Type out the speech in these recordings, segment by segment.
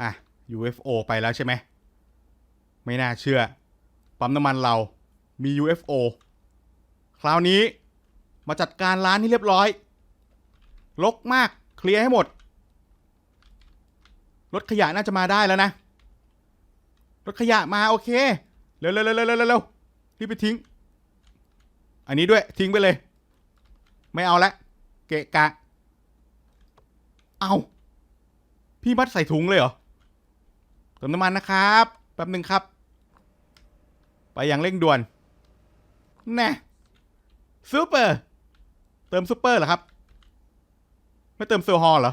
อะ UFO ไปแล้วใช่ไหม ไม่น่าเชื่อ ปั๊มน้ำมันเรามี UFO คราวนี้มาจัดการร้านให้เรียบร้อย ลกมาก เคลียร์ให้หมด รถขยะน่าจะมาได้แล้วนะ รถขยะมาโอเค เร็วเร็วเร็วเร็วเร็วรีบไปทิ้ง อันนี้ด้วยทิ้งไปเลย ไม่เอาละ เกะกะ เอา พี่มัดใส่ถุงเลยเหรอ ติมน้ำมันนะครับ แป๊บหนึ่งครับ ไปอย่างเร่งด่วนแน่ซูเปอร์ เติมซูเปอร์เหรอครับ ไม่เติมเซลฮอลเหรอ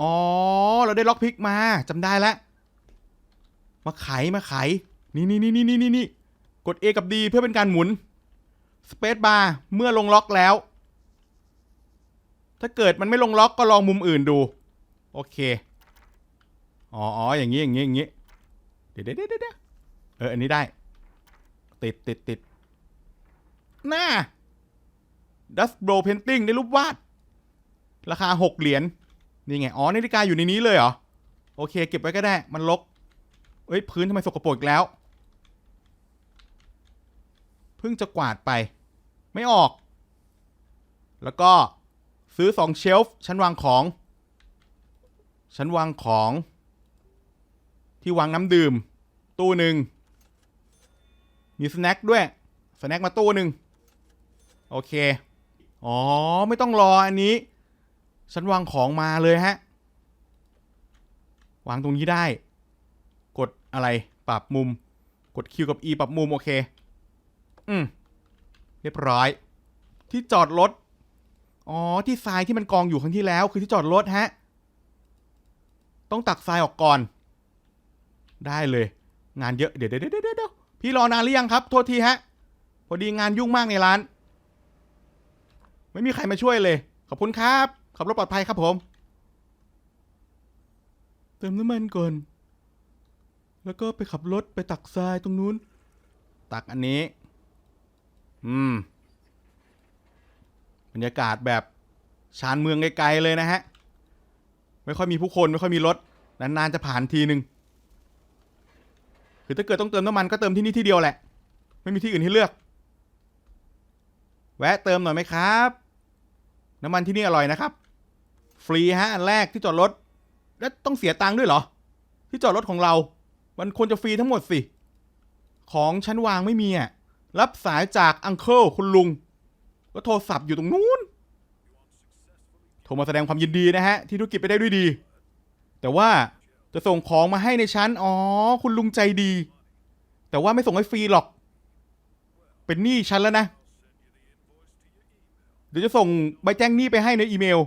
อ๋อ เราได้ล็อกพิกมาจำได้แล้ว มาไขมาไข นี่นี่นี่นี่นี่นี่นี่กด A กับ D เพื่อเป็นการหมุนสเปซบาร์เมื่อลงล็อกแล้ว ถ้าเกิดมันไม่ลงล็อกก็ลองมุมอื่นดู โอเค อ๋ออ๋ออย่างนี้อย่างนี้อย่างนี้เดี๋ยวเดี๋ยวเดี๋ยวเดี๋ยวเอออันนี้ได้ ติดติดติดหน้า Dust Blow Painting ได้รูปวาด ราคาหกเหรียญนี่ไง อ๋อนาฬิกาอยู่ในนี้เลยเหรอ โอเค เก็บไว้ก็ได้ มันลกเอ้ย พื้นทำไมสกปรกอีกแล้ว เพิ่งจะกวาดไป ไม่ออก แล้วก็ซื้อสองเชลฟ์ชั้นวางของ ชั้นวางของ ที่วางน้ำดื่ม ตู้หนึ่งมีสแน็คด้วยสแน็คมาตู้หนึ่งโอเค อ๋อ ไม่ต้องรออันนี้ ฉันวางของมาเลยฮะ วางตรงนี้ได้ กดอะไรปรับมุม กด Q กับ E ปรับมุม โอเค อืม เรียบร้อย ที่จอดรถ อ๋อ ที่ทรายที่มันกองอยู่ครั้งที่แล้ว คือที่จอดรถฮะ ต้องตักทรายออกก่อน ได้เลย งานเยอะเดี๋ยวเดี๋ยวเดี๋ยวเดี๋ยวพี่รอนานหรือยังครับ โทษทีฮะ พอดีงานยุ่งมากในร้าน ไม่มีใครมาช่วยเลย ขอบคุณครับขับรถปลอดภัยครับผม เติมน้ำมันก่อน แล้วก็ไปขับรถไปตักทรายตรงนู้น ตักอันนี้ อืม บรรยากาศแบบชานเมืองไกลๆเลยนะฮะ ไม่ค่อยมีผู้คนไม่ค่อยมีรถ นานๆจะผ่านทีหนึ่ง คือถ้าเกิดต้องเติมน้ำมันก็เติมที่นี่ที่เดียวแหละ ไม่มีที่อื่นให้เลือก แวะเติมหน่อยไหมครับ น้ำมันที่นี่อร่อยนะครับ ฟรีฮะอันแรกที่จอดรถ แล้วต้องเสียตังค์ด้วยเหรอ ที่จอดรถของเรา มันควรจะฟรีทั้งหมดสิ ของชั้นวางไม่มีอะ รับสายจากอังเคิลคุณลุง ก็โทรศัพท์อยู่ตรงนู้น โทรมาแสดงความยินดีนะฮะ ที่ธุรกิจไปได้ด้วยดี แต่ว่า จะส่งของมาให้ในชั้น อ๋อ คุณลุงใจดี แต่ว่าไม่ส่งให้ฟรีหรอก เป็นหนี้ชั้นแล้วนะ เดี๋ยวจะส่งใบแจ้งหนี้ไปให้ในอีเมล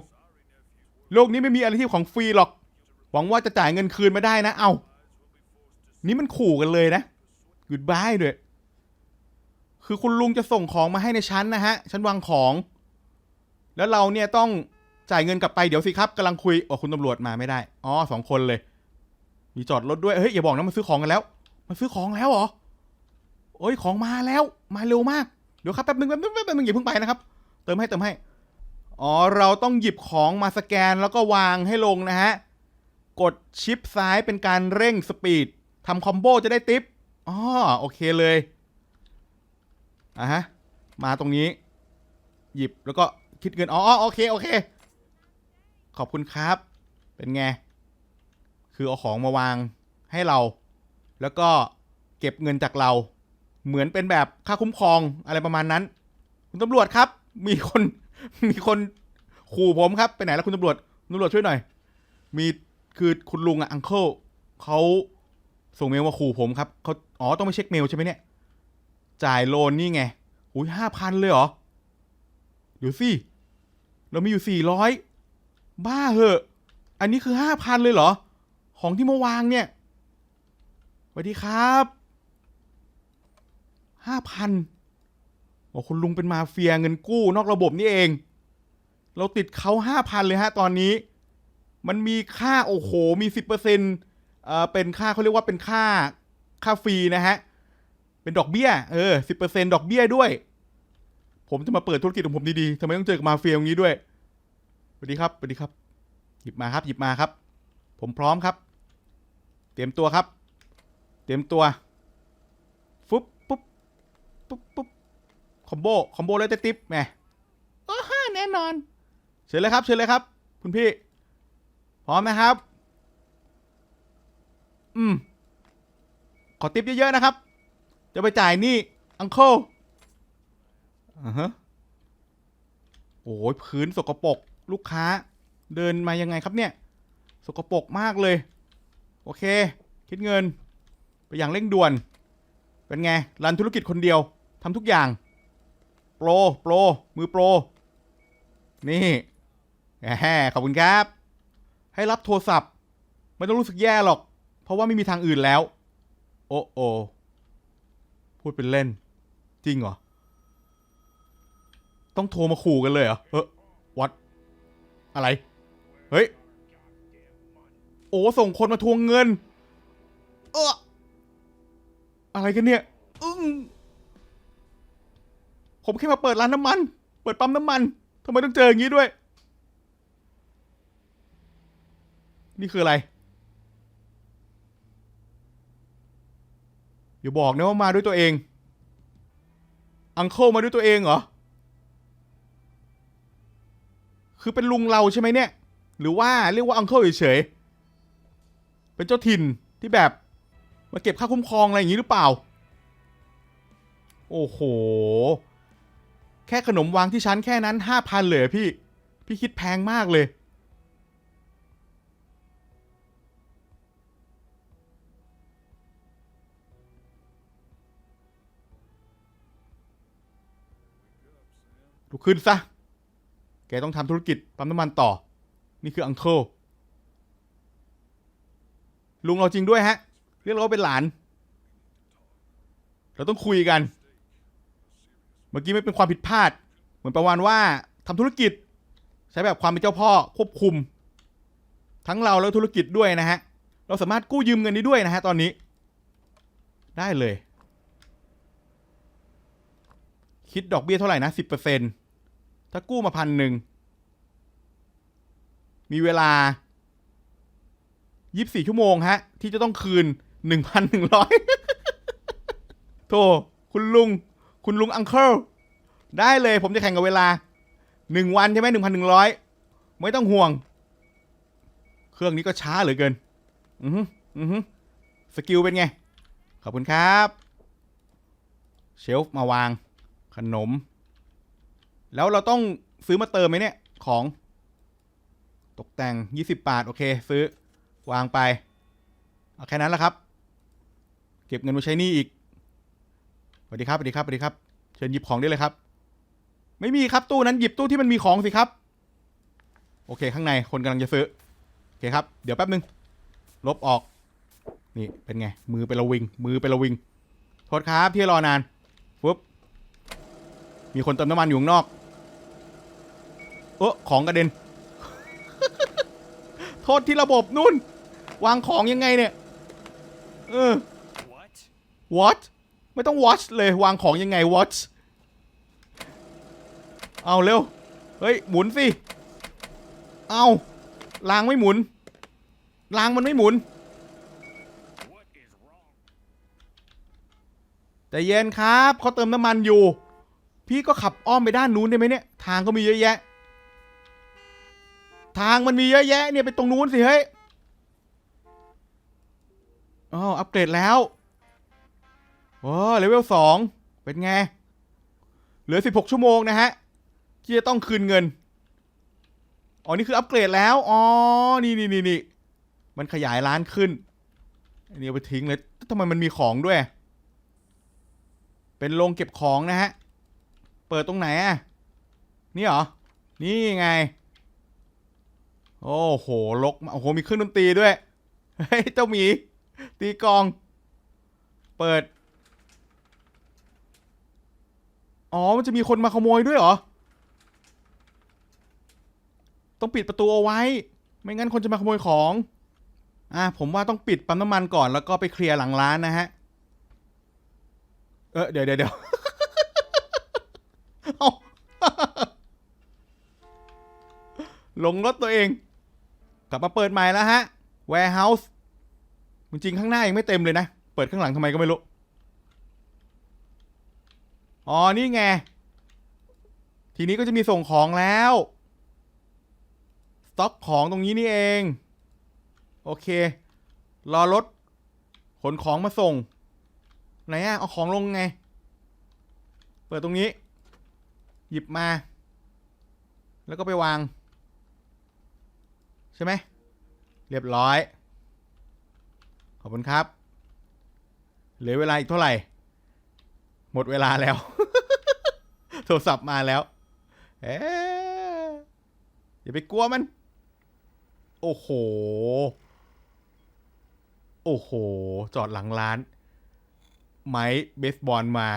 โลกนี้ไม่มีอะไรที่ของฟรีหรอก หวังว่าจะจ่ายเงินคืนมาได้นะ เอานี่มันขู่กันเลยนะ goodbye ด้วย คือคุณลุงจะส่งของมาให้ในชั้นนะฮะ ชั้นวางของ แล้วเราเนี่ยต้องจ่ายเงินกลับไปเดี๋ยวสิครับกำลังคุยโอ้คุณตำรวจมาไม่ได้ อ๋อสองคนเลย มีจอดรถด้วย เฮ้ยอย่าบอกนะมาซื้อของกันแล้วมาซื้อของแล้วเหรอ โอ้ยของมาแล้ว มาเร็วมาก เดี๋ยวครับแป๊บนึงแป๊บนึงแป๊บนึงอย่าเพิ่งไปนะครับ เติมให้เติมให้ อ๋อเราต้องหยิบของมาสแกนแล้วก็วางให้ลงนะฮะ กดชิปซ้ายเป็นการเร่งสปีดทำคอมโบจะได้ติปอ๋อโอเคเลยอะฮะ มาตรงนี้ หยิบแล้วก็คิดเงิน อ๋อโอเคโอเค ขอบคุณครับ เป็นไง คือเอาของมาวางให้เรา แล้วก็เก็บเงินจากเรา เหมือนเป็นแบบค่าคุ้มครองอะไรประมาณนั้น คุณตำรวจครับ มีคนมีคนขู่ผมครับไปไหนแล้วคุณตำรวจตำรวจช่วยหน่อย มีคือคุณลุงอะอังเคิลเขาส่งเมลมาขู่ผมครับเขาอ๋อต้องไปเช็คเมลใช่ไหมเนี่ย จ่ายโลนนี่ไงอุ้ยห้าพันเลยเหรอ เดี๋ยวสิ เรามีอยู่สี่ร้อยบ้าเหอะ อันนี้คือห้าพันเลยเหรอ ของที่มาวางเนี่ยสวัสดีครับห้าพันโอ้คุณลุงเป็นมาเฟียเงินกู้นอกระบบนี่เอง เราติดเขาห้าพันเลยฮะตอนนี้ มันมีค่าโอ้โห มีสิบเปอร์เซ็นต์อ่อเป็นค่าเขาเรียกว่าเป็นค่าค่าฟรีนะฮะ เป็นดอกเบี้ย เออสิบเปอร์เซ็นต์ดอกเบี้ยด้วย ผมจะมาเปิดธุรกิจของผมดีๆทำไมต้องเจอกับมาเฟียอย่างนี้ด้วยสวัสดีครับสวัสดีครับ หยิบมาครับ หยิบมาครับ ผมพร้อมครับ เตรียมตัวครับ เตรียมตัว ฟุ๊บปุ๊บปุ๊บปุ๊บคอมโบ คอมโบเลยเตติ๊บแมโอ้ฮ่าแน่นอน เชิญเลยครับ เชิญเลยครับ คุณพี่ พร้อมนะครับ อืม ขอติปเยอะๆนะครับ จะไปจ่ายหนี่อังเคิลอ่าฮะโอ้ยพื้นสกปรกลูกค้า เดินมายังไงครับเนี่ย สกปรกมากเลย เค คิดเงิน ไปอย่างเร่งด่วน เป็นไง รันธุรกิจคนเดียวทำทุกอย่าง โปร โปร มือโปร นี่แหมขอบคุณครับ ให้รับโทรศัพท์ ไม่ต้องรู้สึกแย่หรอก เพราะว่าไม่มีทางอื่นแล้ว โอ้โอพูดเป็นเล่น จริงเหรอ ต้องโทรมาขู่กันเลยเหรอ เออวัดอะไร เฮ้ย โอ้ส่งคนมาทวงเงิน เอออะไรกันเนี่ยอึ้งผมแค่มาเปิดร้านน้ำมัน เปิดปั๊มน้ำมันทำไมต้องเจออย่างนี้ด้วย นี่คืออะไร อย่าบอกนะว่ามาด้วยตัวเอง อังเคิลมาด้วยตัวเองเหรอ คือเป็นลุงเราใช่ไหมเนี่ย หรือว่าเรียกว่าอังเคิลเฉยๆ เป็นเจ้าถิ่นที่แบบมาเก็บค่าคุ้มครองอะไรอย่างนี้หรือเปล่า โอ้โห แค่ขนมวางที่ชั้นแค่นั้นห้าพันเลยพี่ พี่คิดแพงมากเลย ลุกขึ้นซะ แกต้องทำธุรกิจปั๊มน้ำมันต่อ นี่คืออังเคิล ลุงเราจริงด้วยฮะ เรียกเราว่าเป็นหลาน เราต้องคุยกัน เมื่อกี้ไม่เป็นความผิดพลาด เหมือนประมาณว่าทำธุรกิจ ใช้แบบความเป็นเจ้าพ่อควบคุม ทั้งเราแล้วธุรกิจด้วยนะฮะ เราสามารถกู้ยืมเงินได้ด้วยนะฮะตอนนี้ ได้เลย คิดดอกเบี้ยเท่าไหร่นะสิบเปอร์เซ็นถ้ากู้มาพันหนึ่งมีเวลา ยี่สิบสี่ชั่วโมงฮะ ที่จะต้องคืนหนึ่งพันหนึ่งร้อยโธ่คุณลุง คุณลุงอังเคิลได้เลยผมจะแข่งกับเวลาหนึ่งวันใช่ไหมหนึ่งพันหนึ่งร้อยไม่ต้องห่วง เครื่องนี้ก็ช้าเหลือเกิน อือฮึอือฮึสกิลเป็นไง ขอบคุณครับ เชลฟ์มาวาง ขนม แล้วเราต้องซื้อมาเติมไหมเนี่ย ของ ตกแต่ง 20 บาท โอเค ซื้อ วางไปเอาแค่นั้นแหละครับ เก็บเงินมาใช้หนี้อีกสวัสดีครับสวัสดีครับสวัสดีครับ เชิญหยิบของได้เลยครับ ไม่มีครับตู้นั้นหยิบตู้ที่มันมีของสิครับ โอเคข้างในคนกำลังจะซื้อโอเคครับ เดี๋ยวแป๊บนึง ลบออก นี่เป็นไง มือเป็นระวิง มือเป็นระวิงโทษครับที่รอนานปุ๊บมีคนเติมน้ำมันอยู่ข้างนอกเออของกระเด็น โทษที่ระบบนู่น วางของยังไงเนี่ยเออ What? what ไม่ต้อง watch เลยวางของยังไง watch เอาเร็ว เฮ้ย หมุนสิ เอารางไม่หมุนรางมันไม่หมุน What is wrong? แต่เย็นครับเขาเติมน้ำมันอยู่ พี่ก็ขับอ้อมไปด้านนู้นได้ไหมเนี่ย ทางก็มีเยอะแยะ ทางมันมีเยอะแยะเนี่ยไปตรงนู้นสิเฮ้ย อ๋ออัปเกรดแล้วโอ้เลเวลสองเป็นไง เหลือ16ชั่วโมงนะฮะ ที่จะต้องคืนเงิน อ๋อ นี่คืออัปเกรดแล้ว อ๋อ นี่นี่นี่นี่มันขยายร้านขึ้น อันนี้เอาไปทิ้งเลยทำไมมันมีของด้วย เป็นโรงเก็บของนะฮะ เปิดตรงไหนอะ นี่เหรอ นี่ไง โอ้โห ลก โอ้โห มีเครื่องดนตรีด้วย เฮ้ย เจ้าหมี ตีกอง เปิด อ๋อ มันจะมีคนมาขโมยด้วยเหรอ ต้องปิดประตูเอาไว้ ไม่งั้นคนจะมาขโมยของ อะผมว่าต้องปิดปั๊มน้ำมันก่อนแล้วก็ไปเคลียร์หลังร้านนะฮะ เออเดี๋ยวเดี๋ยวเดี๋ยวเอ้าหลงรถตัวเอง กลับมาเปิดใหม่แล้วฮะ warehouse จริงข้างหน้ายังไม่เต็มเลยนะ เปิดข้างหลังทำไมก็ไม่รู้ อ๋อ นี่ไง ทีนี้ก็จะมีส่งของแล้ว สต็อกของตรงนี้นี่เอง โอเค รอรถ ขนของมาส่ง ไหนอะเอาของลงไง เปิดตรงนี้ หยิบมา แล้วก็ไปวาง ใช่ไหม เรียบร้อย ขอบคุณครับ เหลือเวลาอีกเท่าไหร่ หมดเวลาแล้ว โทรศัพท์มาแล้ว เอ๊ะอย่าไปกลัวมัน โอ้โห โอ้โห จอดหลังร้าน ไม้เบสบอลมา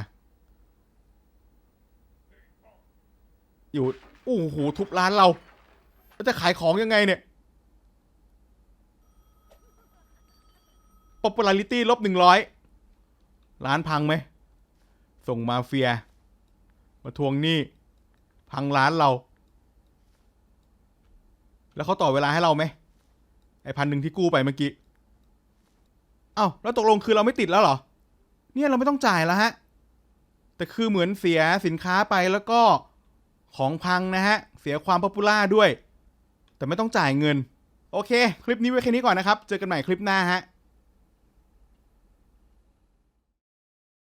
อยู่ โอ้โห ทุบร้านเราจะขายของยังไงเนี่ย popularity ลบหนึ่งร้อยร้านพังไหม ส่งมาเฟีย มาทวงหนี้ พังร้านเรา แล้วเขาต่อเวลาให้เราไหม ไอพันหนึ่งที่กู้ไปเมื่อกี้ เอ้า แล้วตกลงคือเราไม่ติดแล้วเหรอ เนี่ยเราไม่ต้องจ่ายแล้วฮะ แต่คือเหมือนเสียสินค้าไปแล้วก็ของพังนะฮะ เสียความป๊อปปูล่าด้วย แต่ไม่ต้องจ่ายเงิน โอเค คลิปนี้ไว้แค่นี้ก่อนนะครับ เจอกันใหม่คลิปหน้าฮะ